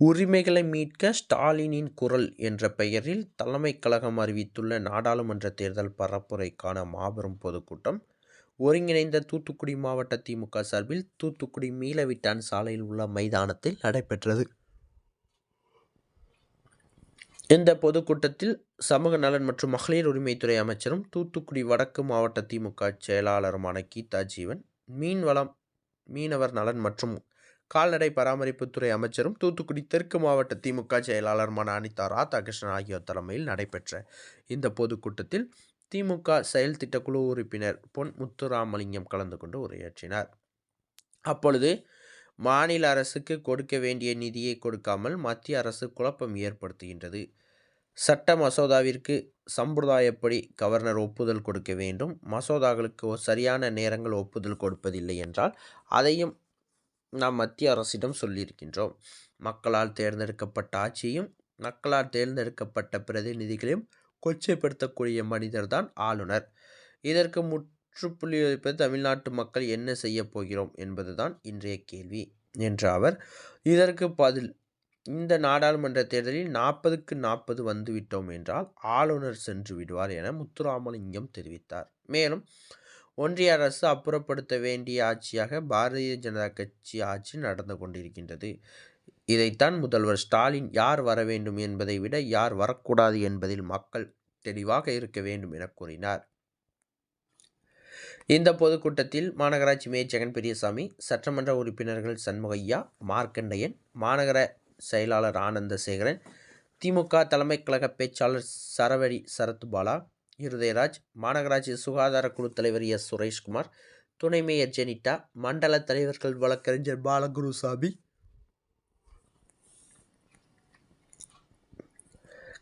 உரிமைகளை மீட்க ஸ்டாலினின் குரல் என்ற பெயரில் தலைமை கழகம் அறிவித்துள்ள நாடாளுமன்ற தேர்தல் பரப்புரைக்கான மாபெரும் பொதுக்கூட்டம். ஒருங்கிணைந்த தூத்துக்குடி மாவட்ட திமுக சார்பில் தூத்துக்குடி மீளவிட்டான் சாலையில் உள்ள மைதானத்தில் நடைபெற்றது. இந்த பொதுக்கூட்டத்தில் சமூக நலன் மற்றும் மகளிர் உரிமைத்துறை அமைச்சரும் தூத்துக்குடி வடக்கு மாவட்ட திமுக செயலாளருமான கீதா ஜீவன் மீன்வளம் மீனவர் நலன் மற்றும் கால்நடை பராமரிப்புத்துறை அமைச்சரும் தூத்துக்குடி தெற்கு மாவட்ட திமுக செயலாளருமான அனிதா ராதாகிருஷ்ணன் ஆகியோர் தலைமையில் நடைபெற்ற இந்த பொதுக்கூட்டத்தில் திமுக செயல் திட்டக்குழு உறுப்பினர் பொன் முத்துராமலிங்கம் கலந்து கொண்டு உரையாற்றினார். அப்பொழுது மாநில அரசுக்கு கொடுக்க வேண்டிய நிதியை கொடுக்காமல் மத்திய அரசு குழப்பம் ஏற்படுத்துகின்றது. சட்ட மசோதாவிற்கு சம்பிரதாயப்படி கவர்னர் ஒப்புதல் கொடுக்க வேண்டும். மசோதாக்களுக்கு சரியான நேரங்கள் ஒப்புதல் கொடுப்பதில்லை என்றால் அதையும் நாம் மத்திய அரசிடம் சொல்லியிருக்கின்றோம். மக்களால் தேர்ந்தெடுக்கப்பட்ட ஆட்சியையும் மக்களால் தேர்ந்தெடுக்கப்பட்ட பிரதிநிதிகளையும் கொச்சைப்படுத்தக்கூடிய மனிதர்தான் ஆளுநர். இதற்கு முற்றுப்புள்ளி வைப்பது தமிழ்நாட்டு மக்கள் என்ன செய்யப் போகிறோம் என்பதுதான் இன்றைய கேள்வி என்ற அவர் இதற்கு பதில் இந்த நாடாளுமன்ற தேர்தலில் நாற்பதுக்கு நாற்பது வந்துவிட்டோம் என்றால் ஆளுநர் சென்று விடுவார் என முத்துராமலிங்கம் தெரிவித்தார். மேலும் ஒன்றிய அரசு அப்புறப்படுத்த வேண்டிய ஆட்சியாக பாரதிய ஜனதா கட்சி ஆட்சி நடந்து கொண்டிருக்கின்றது. இதைத்தான் முதல்வர் ஸ்டாலின் யார் வர வேண்டும் என்பதை விட யார் வரக்கூடாது என்பதில் மக்கள் தெளிவாக இருக்க வேண்டும் என கூறினார். இந்த பொதுக்கூட்டத்தில் மாநகராட்சி மேயர் ஜெகன் பெரியசாமி சட்டமன்ற உறுப்பினர்கள் சண்முகையா மார்க்கண்டையன் மாநகர செயலாளர் ஆனந்தசேகரன் திமுக தலைமை கழக பேச்சாளர் சரவடி சரத்பாலா இருதயராஜ் மாநகராட்சி சுகாதார குழு தலைவர் எஸ். சுரேஷ்குமார் துணை மேயர் ஜெனிட்டா மண்டல தலைவர்கள் வழக்கறிஞர் பாலகுருசாமி.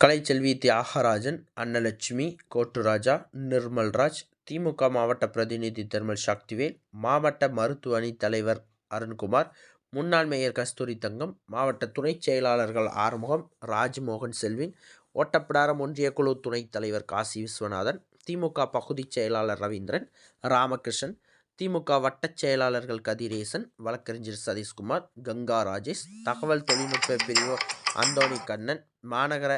கலைச்செல்வி தியாகராஜன் அன்னலட்சுமி கோட்டுராஜா நிர்மல்ராஜ் திமுக மாவட்ட பிரதிநிதி தர்மல் சக்திவேல் மாவட்ட மருத்துவ அணி தலைவர் அருண்குமார் முன்னாள் மேயர் கஸ்தூரி தங்கம் மாவட்ட துணைச் செயலாளர்கள் ஆறுமுகம் ராஜ்மோகன் செல்வின் ஓட்டப்பிடாரம் ஒன்றிய குழு துணைத் தலைவர் காசி விஸ்வநாதன் திமுக பகுதிச் செயலாளர் ரவீந்திரன் ராமகிருஷ்ணன் திமுக வட்டச் செயலாளர்கள் கதிரேசன் வழக்கறிஞர் சதீஷ்குமார் கங்கா ராஜேஷ் தகவல் தொழில்நுட்ப பிரிவு அந்தோணி கண்ணன் மாநகர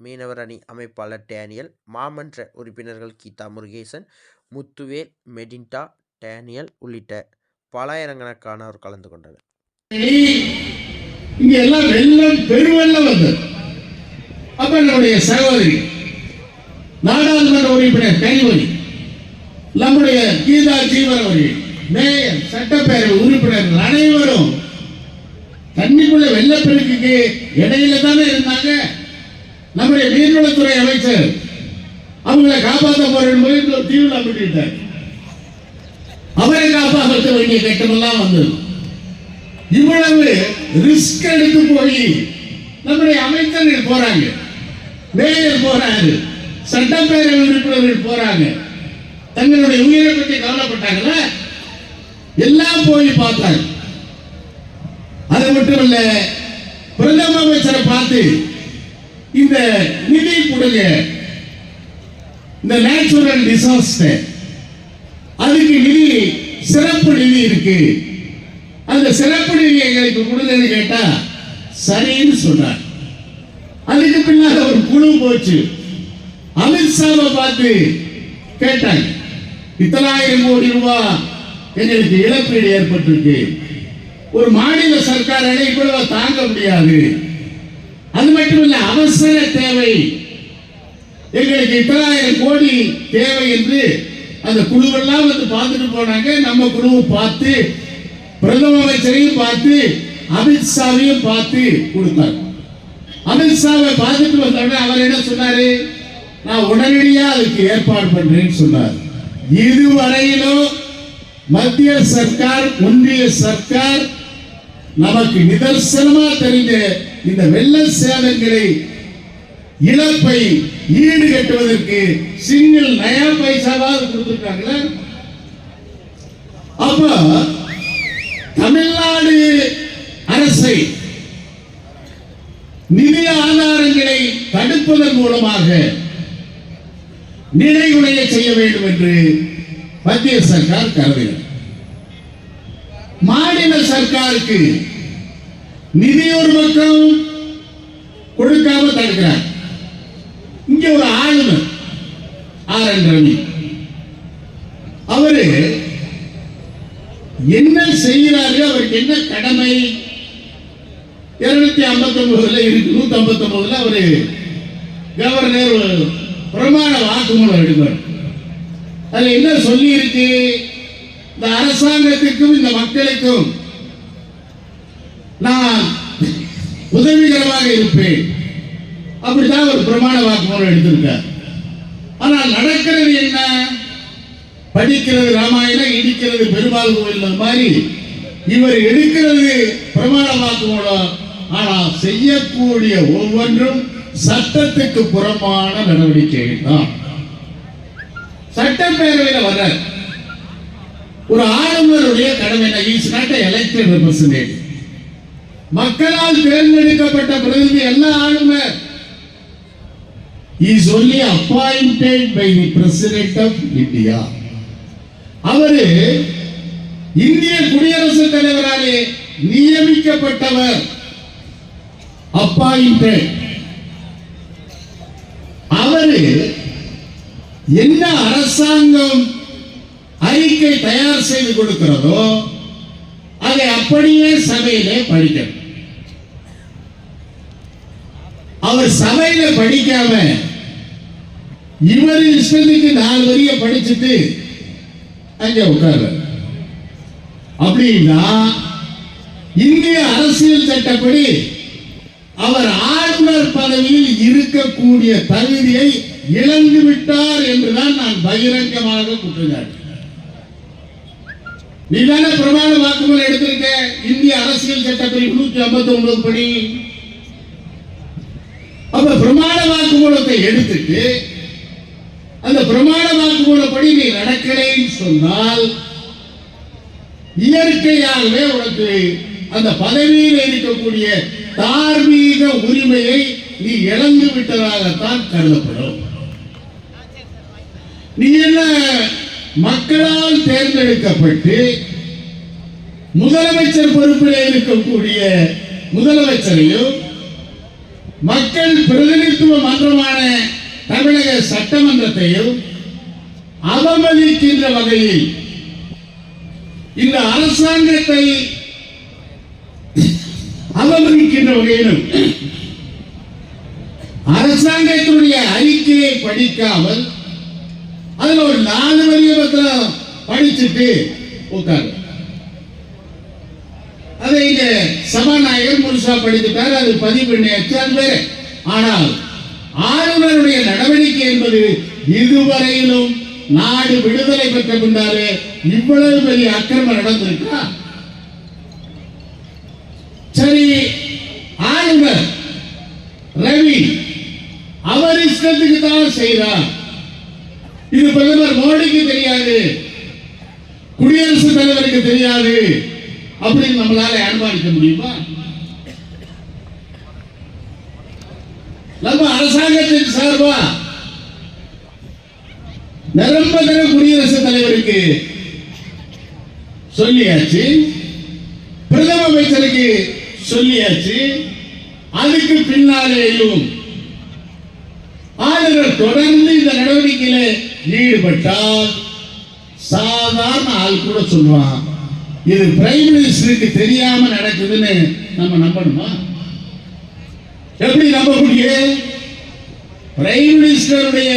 மீனவர் அணி அமைப்பாளர் டேனியல் மாமன்ற உறுப்பினர்கள் கீதா முருகேசன் முத்துவேல் மெடின்டா டேனியல் உள்ளிட்ட பலாயிரக்கணக்கானோர் கலந்து கொண்டனர். இங்க எல்லாம் வெள்ளம் பெருவெள்ளம் வந்தது அப்ப சகோதரி நாடாளுமன்ற உறுப்பினர் கனிமொழி நம்முடைய கீதா ஜீவன் அவர்கள் மேயர் சட்டப்பேரவை உறுப்பினர்கள் அனைவரும் தண்ணிக்குள்ள வெள்ளப்பெருக்குக்கு இடையில தானே இருந்தாங்க. நம்முடைய நீர்வளத்துறை அமைச்சர் அவங்களை காப்பாற்ற போறேன் போய் தீவிர தீவில் அவரை காப்பாற்ற வேண்டிய கட்டமெல்லாம் வந்தது. இவ்வளவு ரிஸ்க் எடுத்து போய் நம்முடைய அமைச்சர்கள் போறாங்க. மேயர் போறாரு சட்டப்பேரவை உறுப்பினர்கள் போறாங்க. தங்களுடைய உயிரை பற்றி கவலைப்பட்டாங்களா? எல்லாம் போய் பார்த்தாங்க. அது மட்டும் இல்ல பிரதம அமைச்சரை பார்த்து இந்த நிதி கொடுங்க. இந்த நேச்சுரல் டிசாஸ்டர் அதுக்கு நிதி சிறப்பு நிதி இருக்கு. அந்த சிறப்பு நிதி எங்களுக்கு கொடுங்கன்னு கேட்டா சரின்னு சொன்னார் அதுக்கு பின்னால ஒரு குழு போச்சு. அமித்ஷாவை பார்த்து கேட்டாங்க இத்தனாயிரம் கோடி ரூபாய் எங்களுக்கு இழப்பீடு ஏற்பட்டிருக்கு. ஒரு மாநில சர்க்காரால இவ்வளவு தாங்க முடியாது. அது மட்டும் இல்ல அவசர தேவை. எங்களுக்கு இத்தனாயிரம் கோடி தேவை என்று அந்த குழுவெல்லாம் வந்து பார்த்துட்டு போனாங்க. நம்ம குழுவை பார்த்து பிரதம அமைச்சரையும் பார்த்து அமித்ஷாவையும் பார்த்து கொடுத்தாங்க. அமித்ஷாவை பார்த்துட்டு வந்தோடனே அவர் என்ன சொன்னாரு? நான் உடனடியா அதுக்கு ஏற்பாடு பண்றேன்னு சொன்னார். இதுவரையிலும் மத்திய சர்க்கார் ஒன்றிய சர்க்கார் நமக்கு நிதர்சனமா தெரிந்த இந்த வெள்ள சேதங்களை இழப்பை ஈடு கட்டுவதற்கு சிங்கிள் நயா பைசாவாவது கொடுத்துருக்காங்களே? அப்ப தமிழ்நாடு அரசை நிதி ஆதாரங்களை தடுப்பதன் மூலமாக நிலைகுலைய செய்ய வேண்டும் என்று மத்திய சர்க்கார் கருதினார் மாநில சர்க்காருக்கு நிதி ஒரு பக்கம் கொடுக்காம தடுக்கிறார். இங்க ஒரு ஆளுநர் ஆர் என் ரவி. அவரு என்ன செய்கிறாரு அவருக்கு என்ன கடமை இருநூத்தி ஐம்பத்தி ஒன்பதுல இருக்கு நூத்தி ஐம்பத்தி ஒன்பதுல அவரு கவர்னர் பிரமாண வாக்குமூலம் எடுப்பார். அதுல என்ன சொல்லி இருக்கு இந்த அரசாங்கத்துக்கும் இந்த மக்களுக்கும் நான் உதவிகரமாக இருப்பேன். அப்படிதான் ஒரு பிரமாண வாக்குமூலம் எடுத்திருக்கார். ஆனால் நடக்கிறது என்ன? படிக்கிறது ராமாயணம் இடிக்கிறது பெருமாள் கோவில் மாதிரி இவர் எடுக்கிறது பிரமாண வாக்குமூலம் ஆனால் செய்யக்கூடிய ஒவ்வொன்றும் சட்டத்துக்கு புறமான நடவடிக்கைகள் தான் சட்டப்பேரவையில் வர்ற ஒரு ஆளுநருடைய கடமை இஸ் நாட் எலெக்டட் ரெப்ரசன்டேட்டிவ் மக்களால் தேர்ந்தெடுக்கப்பட்ட பிரதிநிதி எல்லா ஆளுநர். Is only appointed by the president of அவரு இந்திய குடியரசுத் தலைவராலே நியமிக்கப்பட்டவர். அப்பாயிண்டட் அவரு என்ன அரசாங்கம் அறிக்கை தயார் செய்து கொடுக்கிறதோ அதை அப்படியே சபையிலே படிக்கணும். அவர் சபையில படிக்காம இவர் இஷ்டத்துக்கு நாலு வரிய படிச்சுட்டு அங்க உட்கார்ற அப்படின்னா இந்திய அரசியல் சட்டப்படி அவர் ஆளுநர் பதவியில் இருக்கக்கூடிய தகுதியை இழந்து விட்டார் என்றுதான் நான் பகிரங்கமாக குற்றஞ்சாட்டு. நீ தானே பிரமாண வாக்குமூலம் எடுத்திருக்க? இந்திய அரசியல் சட்டத்தில் நூற்றி ஐம்பத்தி ஒன்பது படி. அப்ப பிரமாண வாக்குமூலத்தை எடுத்துட்டு அந்த பிரமாண வாக்குமூலப்படி நீ நடக்கிறேன்னு சொன்னால் இயற்கையாகவே உனக்கு அந்த பதவியில் இருக்கக்கூடிய தார்மீக உரிமையை நீ இழந்து விட்டதாகத்தான் கருதப்படும். நீ என்ன மக்களால் தேர்ந்தெடுக்கப்பட்டு முதலமைச்சர் பொறுப்பில் இருக்கக்கூடிய முதலமைச்சரையும் மக்கள் பிரதிநிதித்துவ மன்றமான தமிழக சட்டமன்றத்தையும் அவமதிக்கின்ற வகையில் இந்த அரசாங்கத்தை அவமதிக்கின்ற வகையிலும் அரசாங்கத்தினுடைய அறிக்கையை படிக்காமல் அதுல ஒரு நாலு வரிய பத்திரம் படிச்சுட்டு உட்காரு. அதை இங்க சபாநாயகர் முழுசா படித்துட்டார் அது பதிவு நேற்று அது ஆனால் ஆளுநருடைய நடவடிக்கை என்பது இதுவரையிலும் நாடு விடுதலை பெற்ற பின்னாலே இவ்வளவு பெரிய அக்கிரமம் நடந்திருக்கா? சரி ஆளுநர் ரவி அவர் தான் செய்கிறார் இது பிரதமர் மோடிக்கு தெரியாது. குடியரசுத் தலைவருக்கு தெரியாது. அப்படின்னு நம்மளால அனுமானிக்க முடியுமா? நம்ம அரசாங்கத்தின் சார்பா நிரம்பதர குடியரசுத் தலைவருக்கு சொல்லியாச்சு பிரதம அமைச்சருக்கு சொல்லியாச்சு அதுக்கு பின்னாலேயும் ஆளுநர் தொடர்ந்து இந்த நடவடிக்கையில ஈடுபட்டால் சாதாரண ஆள் கூட சொல்லுவான் இது பிரைம் மினிஸ்டருக்கு தெரியாம நடக்குதுன்னு நம்ம நம்பணுமா? எப்படி நம்ப முடியும் பிரைம் மினிஸ்டருடைய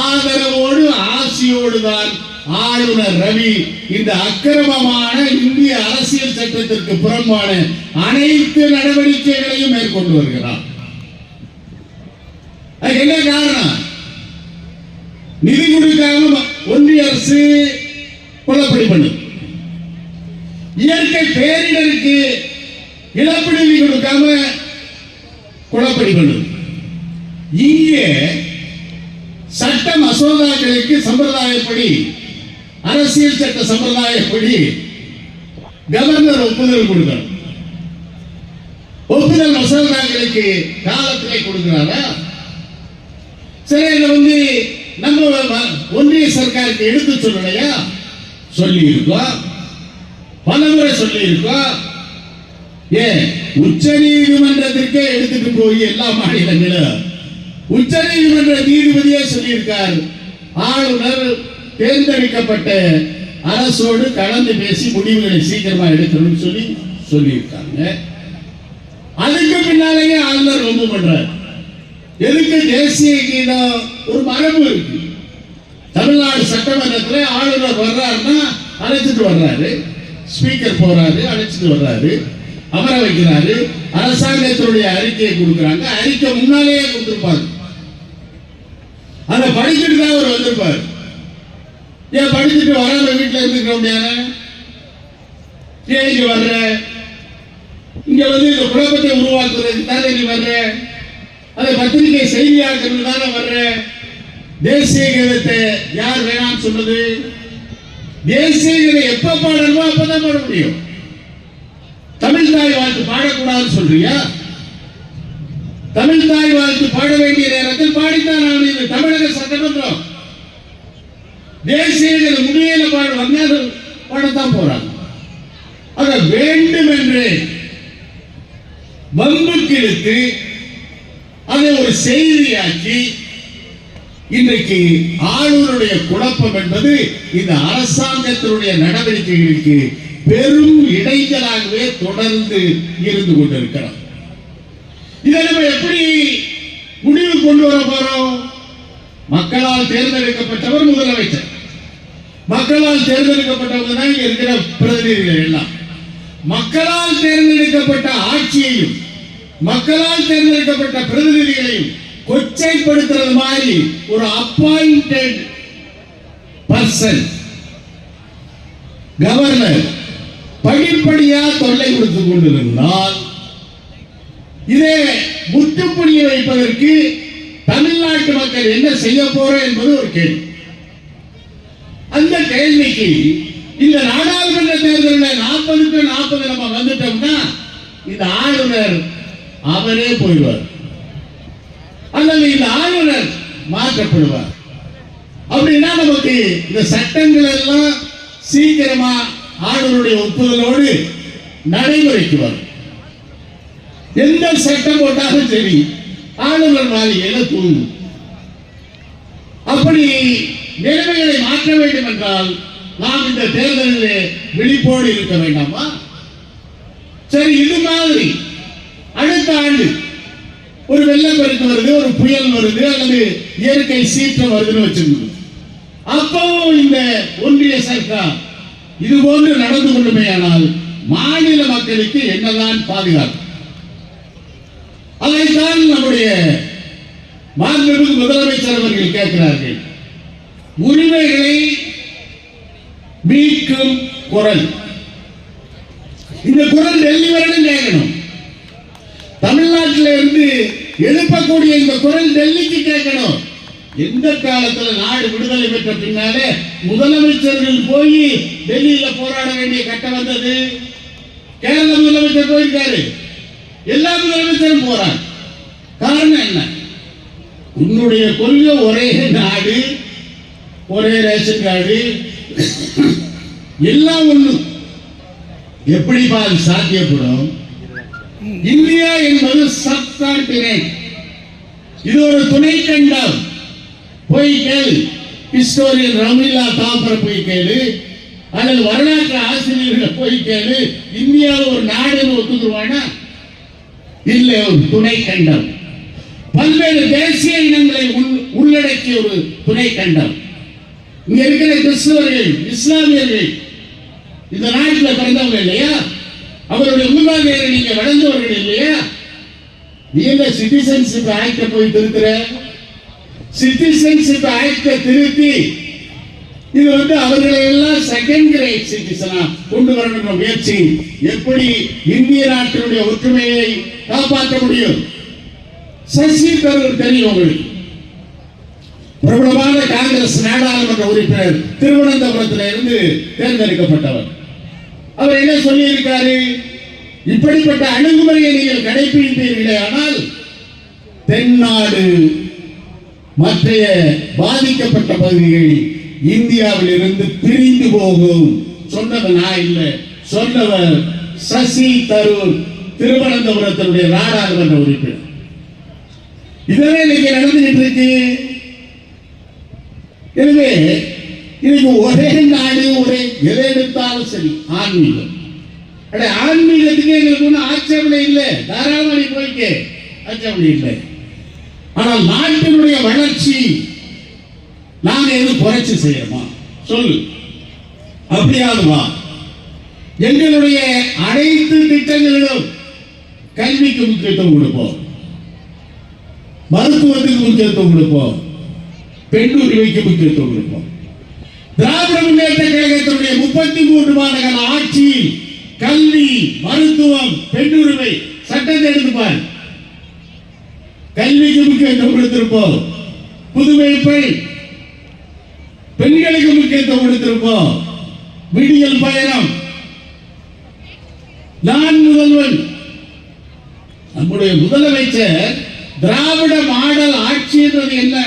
ஆதரவோடு ஆசியோடு தான் ஆளுநர் ரவி இந்த அக்கிரமமான இந்திய அரசியல் சட்டத்திற்கு புறம்பான அனைத்து நடவடிக்கைகளையும் மேற்கொண்டு வருகிறார். அது என்ன காரணம்? நிதி கொடுக்காம ஒன்றிய அரசு கொலப்படி பண்ணும். இயற்கை பேரிடருக்கு இழப்பு நிதி கொடுக்காம கொலப்படி பண்ணும். இங்கே சட்ட மசோதாக்களுக்கு சம்பிரதாயப்படி அரசியல் சட்ட சம்பிரதாயப்படி கவர்னர் ஒப்புதல் கொடுக்கணும். ஒப்புதல் மசோதாக்களுக்கு காலத்திலே கொடுக்கிறாரா? சரி வந்து நம்ம ஒன்றிய சர்க்காருக்கு எடுத்து சொல்லலையா? சொல்லி இருக்கோம் பலமுறை சொல்லி இருக்கோம் ஏ உச்ச நீதிமன்றத்திற்கே எடுத்துட்டு போய் எல்லா மாநிலங்களும் உச்ச நீதிமன்ற நீதிபதியே சொல்லியிருக்கார். ஆளுநர் தேர்ந்தெடுக்கப்பட்ட அரசோடு கலந்து பேசி முடிவுகளை சீக்கிரமா எடுக்கணும்னு சொல்லி சொல்லியிருக்காங்க. அதுக்கு பின்னாலேயே ஆளுநர் ரொம்ப பண்றார். எதுக்கு தேசிய கீதம் ஒரு மரபு இருக்கு? தமிழ்நாடு சட்டமன்றத்தில் ஆளுநர் வர்றாருன்னா அழைச்சிட்டு வர்றாரு. ஸ்பீக்கர் போறாரு அழைச்சிட்டு வர்றாரு. அமர வைக்கிறாரு. அரசாங்கத்தினுடைய அறிக்கையை கொடுக்குறாங்க. அறிக்கை முன்னாலேயே கொடுத்துருப்பாரு. அதை படிச்சுட்டு தான் அவர் வந்திருப்பார். ஏன் படிச்சுட்டு வராம வீட்டில் இருந்துக்கிற முடியாது? ஏன் இங்க வர்ற? இங்க வந்து இந்த குழப்பத்தை உருவாக்குறதுக்கு தானே நீ வர்ற? அதை பத்திரிகை செய்தியாளர்கள் தானே வர்ற தேசிய கீதத்தை யார் வேணாம்னு சொல்றது? தேசிய கீதம் எப்ப பாடணுமோ அப்பதான் பாட முடியும். தமிழ் தாய் வாழ்த்து பாடக்கூடாதுன்னு சொல்றியா? தமிழ் தாய் வாழ்த்து பாட வேண்டிய நேரத்தில் பாடித்தான் ஆகணும் இது தமிழக சட்டமன்றம். தேசிய கீத முடியல பாட வந்தால் பாடத்தான் போறாங்க. ஆக வேண்டும் என்று வம்புக்கு இழுத்து ஒரு செய்தியாக்கி இன்றைக்கு ஆளுநருடைய குழப்பம் என்பது இந்த அரசாங்கத்தினுடைய நடவடிக்கைகளுக்கு பெரும் இடைஞ்சலாகவே தொடர்ந்து இருந்து கொண்டிருக்கிறது. இதை நம்ம எப்படி முடிவு கொண்டு வர போறோம்? மக்களால் தேர்ந்தெடுக்கப்பட்டவர் முதலமைச்சர். மக்களால் தேர்ந்தெடுக்கப்பட்டவங்க தான் இங்க இருக்கிற பிரதிநிதிகள் எல்லாம். மக்களால் தேர்ந்தெடுக்கப்பட்ட ஆட்சியையும் மக்களால் தேர்ந்தெடுக்கப்பட்ட பிரதிநிதிகளையும் கொச்சைப்படுத்துறது மாதிரி ஒரு அப்பாயிண்டட் பர்சன் கவர்னர் படிப்படியா தொல்லை கொடுத்துக் கொண்டிருந்தால் இதே முற்றுப்புள்ளிய வைப்பதற்கு தமிழ்நாட்டு மக்கள் என்ன செய்ய போறோம் என்பது ஒரு கேள்வி. அந்த கேள்விக்கு இந்த நாடாளுமன்ற தேர்தலில் நாற்பதுக்கு நாற்பது நம்ம வந்துட்டோம்னா இந்த ஆளுநர் அவரே போயிடுவார். அல்லது இந்த ஆளுநர் மாற்றப்படுவார். அப்படின்னா நமக்கு இந்த சட்டங்கள் எல்லாம் சீக்கிரமா ஆளுநருடைய ஒப்புதலோடு நடைமுறைக்கு வரும் எந்த சட்டம் போட்டாலும் சரி ஆளுநர் மாளிகையில தூங்கும். அப்படி நிலைமைகளை மாற்ற வேண்டும் என்றால் நாம் இந்த தேர்தலில் விழிப்போடு இருக்க வேண்டாமா? சரி இது மாதிரி ஒரு வெள்ளப்பெருக்கு வருது ஒரு புயல் வருது அல்லது இயற்கை சீற்றம் வருதுன்னு வச்சிருந்தது அப்பவும் இந்த ஒன்றிய சர்க்கார் இது போன்று நடந்து கொள்ளுமையானால் மாநில மக்களுக்கு என்னதான் பாதுகாப்பு? அதைத்தான் நம்முடைய மாண்புமிகு முதலமைச்சர் அவர்கள் கேட்கிறார்கள். உரிமைகளை மீட்கும் குரல். இந்த குரல் டெல்லி வரைக்கும் கேட்கணும். தமிழ்நாட்டில இருந்து எழுப்பக்கூடிய இந்த குரல் டெல்லிக்கு கேட்கணும். எந்த காலத்துல நாடு விடுதலை பெற்ற பின்னாலே முதலமைச்சர்கள் போய் டெல்லியில போராட வேண்டிய கட்டம் வந்தது? கேரள முதலமைச்சர் போயிருக்காரு. எல்லா முதலமைச்சரும் போறாங்க. காரணம் என்ன? உன்னுடைய கொள்கை ஒரே நாடு ஒரே ரேஷன் கார்டு எல்லாம் ஒண்ணு. எப்படி அது சாத்தியப்படும்? இந்தியா என்பது சப்கான்டினென்ட் இது ஒரு துணை கண்டம். போய் கேள். ஹிஸ்டோரியன் ரமிலா தாம்பர போய் கேளு. அல்லது வரலாற்று ஆசிரியர்களை போய் கேளு. இந்தியா ஒரு நாடுன்னு ஒத்துக்குருவானா? இல்லை ஒரு துணை கண்டம். பல்வேறு தேசிய இனங்களை உள்- உள்ளடக்கிய ஒரு துணை கண்டம். இங்க இருக்கிற கிறிஸ்தவர்கள் இஸ்லாமியர்கள் இந்த நாட்டில் பிறந்தவங்க இல்லையா? அவருடைய மூதாதையரை நீங்க வளர்ந்து நீ என்ன சிட்டிசன்ஷிப் ஆக்ட போய் திருத்துற? சிட்டிசன்ஷிப் ஆக்ட திருத்தி இது வந்து அவர்களை எல்லாம் செகண்ட் கிரேட் சிட்டிசனா கொண்டு வரணும் முயற்சி. எப்படி இந்திய நாட்டினுடைய ஒற்றுமையை காப்பாற்ற முடியும்? சசி தரூர் தெரியும் உங்களுக்கு. பிரபலமான காங்கிரஸ் நாடாளுமன்ற உறுப்பினர் திருவனந்தபுரத்தில் இருந்து தேர்ந்தெடுக்கப்பட்டவர். அவர் என்ன சொல்லியிருக்காரு? இப்படிப்பட்ட அணுகுமுறையை நீங்கள் கடைபிடிப்பீர்களே ஆனால் தென்னாடு மற்றைய பாதிக்கப்பட்ட பகுதிகள் இந்தியாவில் இருந்து பிரிந்து போகும். சொன்னது நான் இல்லை. சொன்னவர் சசி தரூர் திருவனந்தபுரத்தினுடைய நாடாளுமன்ற உறுப்பினர். இதுவே இன்னைக்கு நடந்துகிட்டு இருக்கு எனவே இன்னைக்கு ஒரே நாடு ஒரே எதை எடுத்தாலும் சரி ஆன்மீகம். ஆன்மீகத்துக்கு எங்களுக்கு ஒன்றும் ஆட்சேபனை இல்லை. தாராளமணி போய்க்கு. ஆட்சேபனை இல்லை. ஆனால் நாட்டினுடைய வளர்ச்சி நாங்கள் எதுவும் புரட்சி செய்யறோமா சொல்லு. அப்படியாதுமா எங்களுடைய அனைத்து திட்டங்களிலும் கல்விக்கு முக்கியத்துவம் கொடுப்போம். மருத்துவத்துக்கு முக்கியத்துவம் கொடுப்போம். பெண் உரிமைக்கு முக்கியத்துவம் கொடுப்போம். திராவிட முன்னேற்ற கழகத்தினுடைய முப்பத்தி மூன்று மாதங்கள் ஆட்சியில் கல்வி மருத்துவம் பெண்ணுரிமை சட்டத்தை எடுத்துப்பார். கல்விக்கு முக்கியத்துவம் கொடுத்திருப்போம். புதுமை பெண் பெண்களுக்கு முக்கியத்துவம் கொடுத்திருப்போம். விடியல் பயணம். நான் முதல்வன். நம்முடைய முதலமைச்சர் திராவிட மாடல் ஆட்சி என்றது என்ன?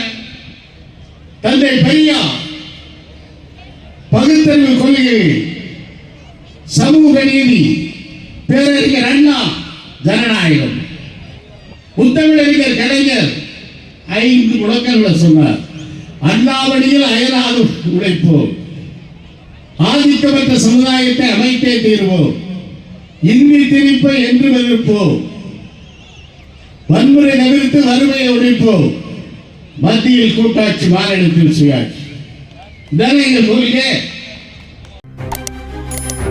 தந்தை பெரியார் பகுத்தறிவு கொள்கை. சமூக நீதி பேரறிஞர் அண்ணா ஜனநாயகம். புத்தமிழறிஞர் கலைஞர் ஐந்து முழக்கங்களை சொன்னார். அண்ணாவடியில் அயராது உழைப்போம். ஆதிக்கமற்ற சமுதாயத்தை அமைத்தே தீர்வோம். இந்தி திணிப்பை என்று எதிர்ப்போம் வன்முறை தவிர்த்து வறுமையை ஒழிப்போம். மத்தியில் கூட்டாட்சி மாநிலத்தில் சுயாட்சி இதானே எங்க